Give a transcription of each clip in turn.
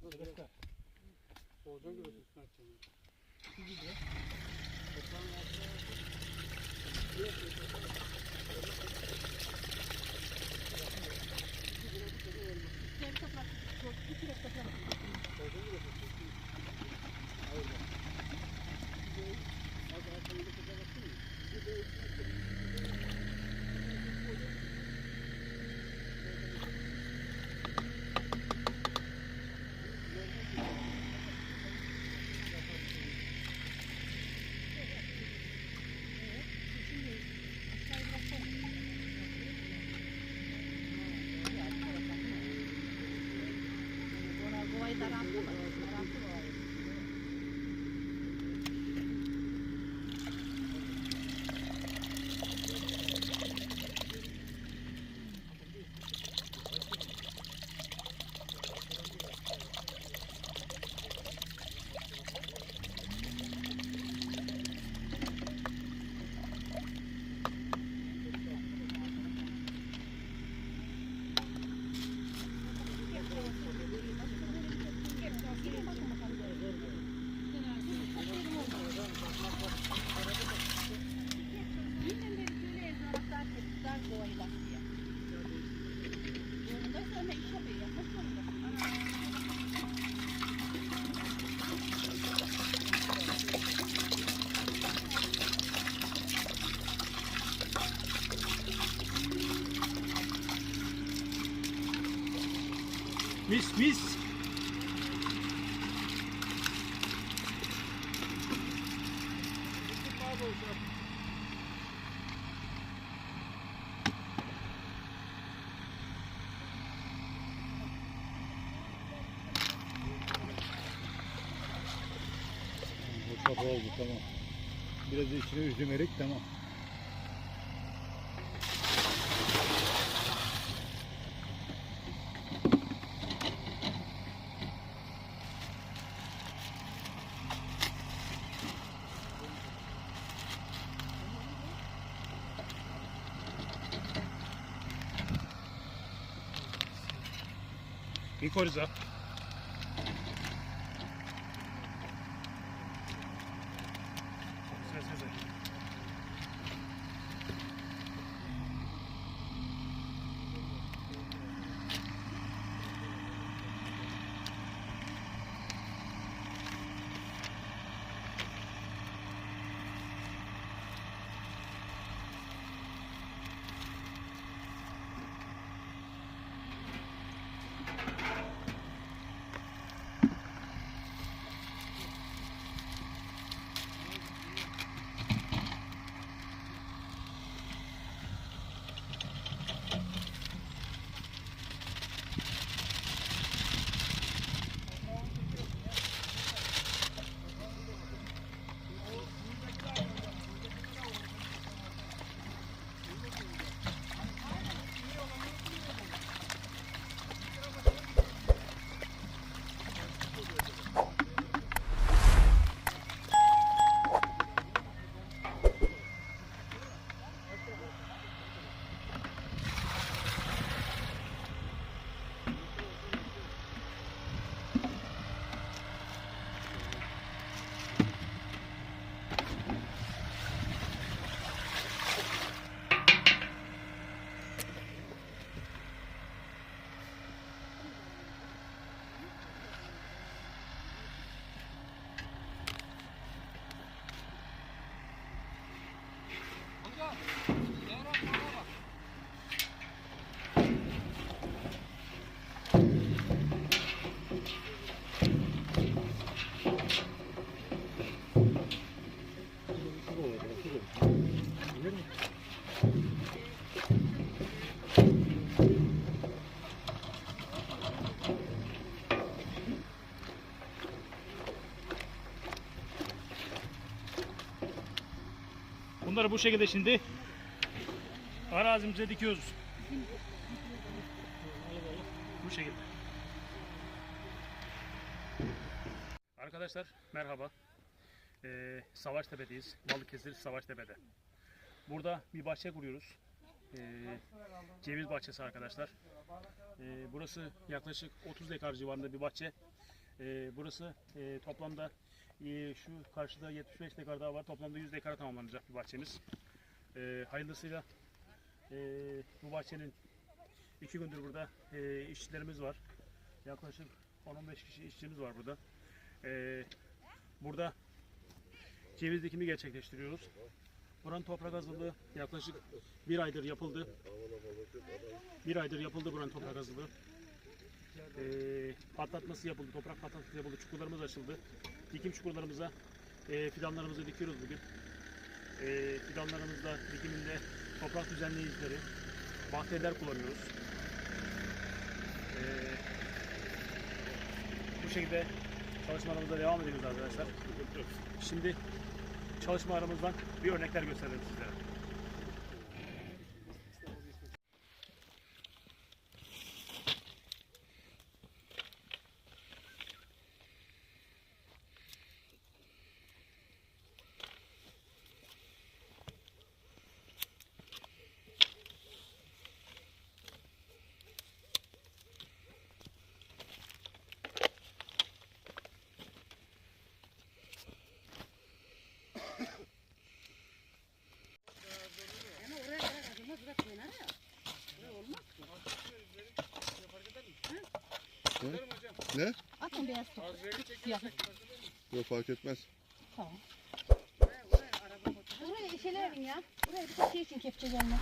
Şerefler. Oradan göre üstüne açacağım. Şu gibi. Toprağın altına bir kilo toprak. oradan göre Hayır bak. Bir de az daha sonra bir toprağa baktın mı? Bir de Şimdi aşağıya bıraksana. Ona kovayı daraltı mı? Daraltı kovayı. Mis mis. Kafa oldu tamam. Biraz içine üzüm erik tamam. İyi koruza. Bunları bu şekilde şimdi arazimize dikiyoruz. Bu şekilde. Arkadaşlar merhaba. Ee, Savaştepe'deyiz. Balıkesir Savaştepe'de. Burada bir bahçe kuruyoruz. e, ceviz bahçesi arkadaşlar. E, burası yaklaşık 30 dekar civarında bir bahçe. E, burası e, toplamda e, şu karşıda 75 dekar daha var. Toplamda 100 dekara tamamlanacak bir bahçemiz. E, hayırlısıyla e, bu bahçenin iki gündür burada e, işçilerimiz var. Yaklaşık 10-15 kişi işçimiz var burada. E, burada ceviz dikimi gerçekleştiriyoruz. Buranın toprak hazırlığı yaklaşık bir aydır yapıldı. Bir aydır yapıldı buranın toprak hazırlığı. Ee, patlatması yapıldı, toprak patlatması yapıldı, çukurlarımız açıldı. Dikim çukurlarımıza e, fidanlarımızı dikiyoruz bugün. E, fidanlarımızda dikiminde toprak düzenleyicileri, bakteriler kullanıyoruz. E, bu şekilde çalışmalarımıza devam ediyoruz arkadaşlar. Şimdi çalışmalarımızdan bir örnekler gösterelim sizlere. Ne? Atın beyaz top. Siyah. Yok fark etmez. Tamam. Buraya şeyler verin ya. Buraya bir şey için kepçe gelmez.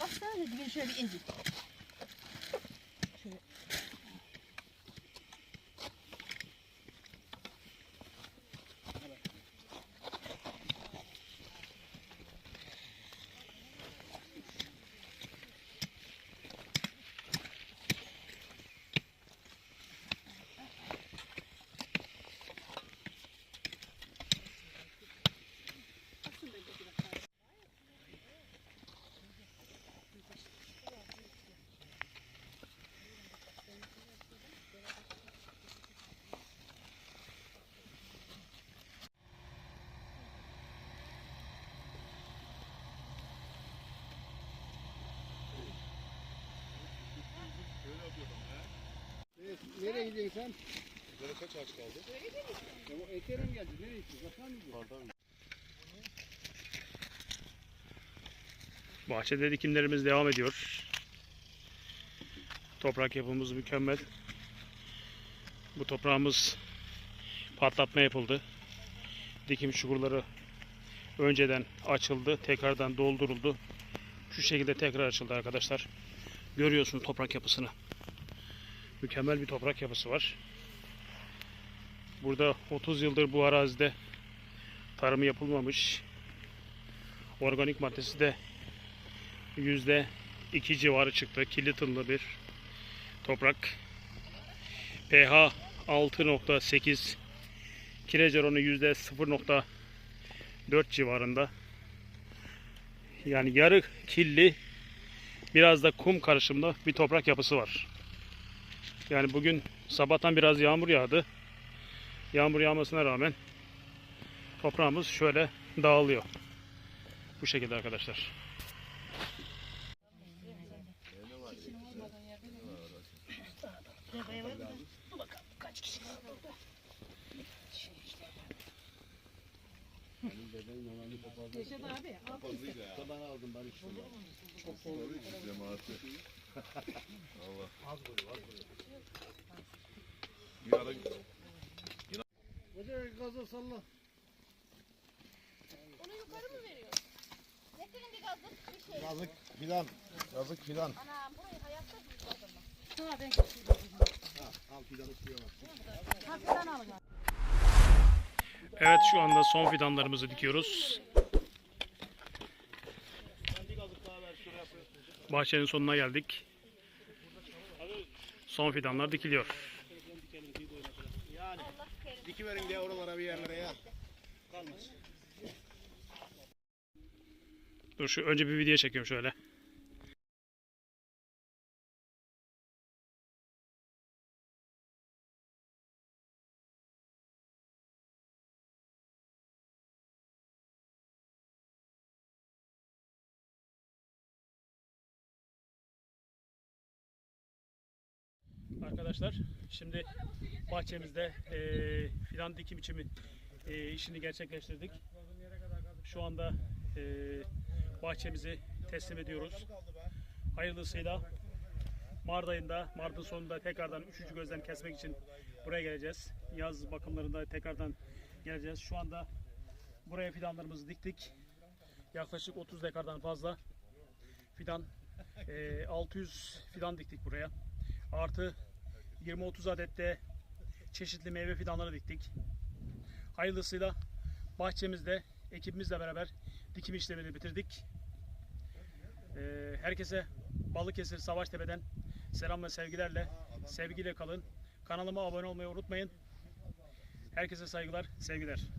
Baksana bir şöyle bir Nereye gidiyorsun sen? Böyle kaç ağaç kaldı? Ya o etere mi geldi? Nereye gidiyorsun? Bakar mı gidiyorsun? Pardon. Bahçede dikimlerimiz devam ediyor. Toprak yapımız mükemmel. Bu toprağımız patlatma yapıldı. Dikim çukurları önceden açıldı, tekrardan dolduruldu. Şu şekilde tekrar açıldı arkadaşlar. Görüyorsunuz toprak yapısını. Mükemmel bir toprak yapısı var. Burada 30 yıldır bu arazide tarımı yapılmamış. Organik maddesi de yüzde iki civarı çıktı. Kirli tınlı bir toprak. pH 6.8 kireç oranı yüzde 0.4 civarında. Yani yarı kirli biraz da kum karışımlı bir toprak yapısı var. Yani bugün sabahtan biraz yağmur yağdı. Yağmur yağmasına rağmen toprağımız şöyle dağılıyor. Bu şekilde arkadaşlar. Yaşadı abi. Al. Taban aldım ben işte. Cemaati. Hadi gaza salla. Onu yukarı mı veriyor? Getirin bir gazlık bir şey. Yazık filan. Yazık filan. Anam burayı hayatta duymadım. Tamam ben Al fidanı suya bak. Hafiften alın. Evet şu anda son fidanlarımızı dikiyoruz. Bahçenin sonuna geldik. Son fidanlar dikiliyor. Yani dikiverin diye oralara bir yerlere ya. Dur şu önce bir video çekiyorum şöyle. Arkadaşlar. Şimdi bahçemizde e, fidan dikim içimi e, işini gerçekleştirdik. Şu anda e, bahçemizi teslim ediyoruz. Hayırlısıyla Mart ayında, Mart'ın sonunda tekrardan üçüncü gözlem kesmek için buraya geleceğiz. Yaz bakımlarında tekrardan geleceğiz. Şu anda buraya fidanlarımızı diktik. Yaklaşık 30 dekardan fazla fidan, e, 600 fidan diktik buraya. Artı 20-30 adette çeşitli meyve fidanları diktik. Hayırlısıyla bahçemizde ekibimizle beraber dikim işlemini bitirdik. Ee, herkese Balıkesir Savaştepe'den selam ve sevgilerle sevgiyle kalın. Kanalıma abone olmayı unutmayın. Herkese saygılar, sevgiler.